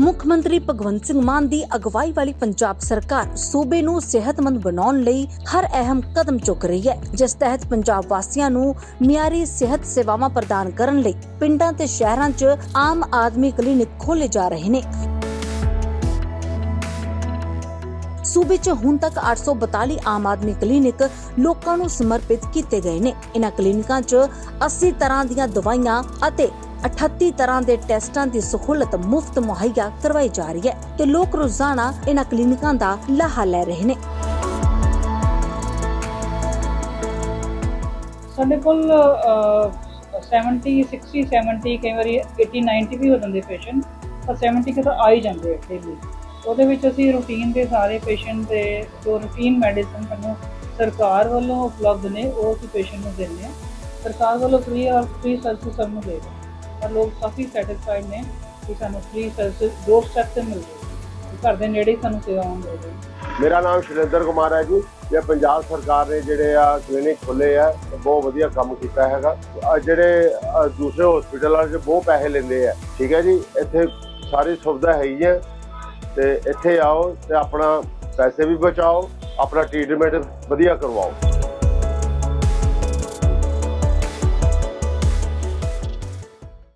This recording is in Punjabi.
ਮੁੱਖ ਮੰਤਰੀ ਭਗਵੰਤ ਸਿੰਘ ਮਾਨ ਦੀ ਅਗਵਾਈ ਵਾਲੀ ਪੰਜਾਬ ਸਰਕਾਰ ਸੂਬੇ ਨੂੰ ਸਿਹਤਮੰਦ ਬਣਾਉਣ ਲਈ ਹਰ ਅਹਿਮ ਕਦਮ ਚੁੱਕ ਰਹੀ ਹੈ, ਜਿਸ ਤਹਿਤ ਪੰਜਾਬ ਵਾਸੀਆਂ ਨੂੰ ਮਿਆਰੀ ਸਿਹਤ ਸੇਵਾਵਾਂ ਪ੍ਰਦਾਨ ਕਰਨ ਲਈ ਪਿੰਡਾਂ ਤੇ ਸ਼ਹਿਰਾਂ 'ਚ ਆਮ ਆਦਮੀ ਕਲੀਨਿਕ ਖੋਲੇ ਜਾ ਰਹੇ ਨੇ। ਸੂਬੇ 'ਚ ਹੁਣ ਤੱਕ 842 ਆਮ ਆਦਮੀ ਕਲੀਨਿਕ ਲੋਕਾਂ ਨੂੰ ਸਮਰਪਿਤ ਕੀਤੇ ਗਏ ਨੇ। ਇਨ੍ਹਾਂ ਕਲੀਨਿਕਾਂ 'ਚ 80 ਤਰ੍ਹਾਂ ਦੀਆਂ ਦਵਾਈਆਂ ਅਤੇ 38 ਤਰ੍ਹਾਂ ਦੇ ਟੈਸਟਾਂ ਦੀ ਸਹੂਲਤ ਮੁਫਤ ਮੁਹੱਈਆ ਕਰਵਾਈ ਜਾ ਰਹੀ ਹੈ ਤੇ ਲੋਕ ਰੋਜ਼ਾਨਾ ਇਹਨਾਂ ਕਲੀਨਿਕਾਂ ਦਾ ਲਾਹਾ ਲੈ ਰਹੇ ਨੇ। ਸਾਡੇ ਕੋਲ 70 60 70 ਕਈ ਵਾਰੀ 80 90 ਵੀ ਹੋ ਜਾਂਦੇ ਪੇਸ਼ੈਂਟ ਪਰ 70 ਕਿ ਆ ਹੀ ਜਾਂਦੇ ਆ ਡੇਲੀ ਉਹਦੇ ਵਿੱਚ ਅਸੀਂ ਰੂਟੀਨ ਦੇ ਸਾਰੇ ਪੇਸ਼ੈਂਟ ਦੇ ਜੋ ਰੂਟੀਨ ਮੈਡੀਸਨ ਸਾਨੂੰ ਸਰਕਾਰ ਵੱਲੋਂ ਉਪਲਬਧ ਨੇ, ਉਹ ਅਸੀਂ ਪੇਸ਼ੈਂਟ ਨੂੰ ਦਿੰਦੇ ਆ ਸਰਕਾਰ ਵੱਲੋਂ ਫ੍ਰੀ ਔਰ ਫ੍ਰੀ ਸਰਵਿਸ ਸਭ ਨੂੰ ਦੇ ਰਹੇ ਪਰ ਲੋਕ ਕਾਫੀ ਸੈਟੀਸਫਾਈਡ ਨੇ ਕਿ ਸਾਨੂੰ ਫ੍ਰੀ ਸਰਵਿਸ ਦੋ ਸਟੈਪ ਤੇ ਮਿਲ ਰਹੀ ਘਰ ਦੇ ਨੇੜੇ ਸਾਨੂੰ ਸੇਵਾਵਾਂ ਮਿਲ ਰਹੀਆਂ ਮੇਰਾ ਨਾਮ ਸ਼ਿਲੇਂਦਰ ਕੁਮਾਰ ਹੈ ਜੀ। ਇਹ ਪੰਜਾਬ ਸਰਕਾਰ ਨੇ ਜਿਹੜੇ ਆ ਕਲੀਨਿਕ ਖੋਲੇ ਆ, ਬਹੁਤ ਵਧੀਆ ਕੰਮ ਕੀਤਾ ਹੈਗਾ। ਜਿਹੜੇ ਆਹ ਦੂਸਰੇ ਹਸਪੀਟਲਾਂ 'ਚ ਬਹੁਤ ਪੈਸੇ ਲੈਂਦੇ ਆ, ਠੀਕ ਹੈ ਜੀ? ਇੱਥੇ ਸਾਰੀ ਸੁਵਿਧਾ ਹੈ ਹੀ ਹੈ। ਤੇ ਇੱਥੇ ਆਓ ਤੇ ਆਪਣਾ ਪੈਸੇ ਵੀ ਬਚਾਓ, ਆਪਣਾ ਟ੍ਰੀਟਮੈਂਟ ਵਧੀਆ ਕਰਵਾਓ।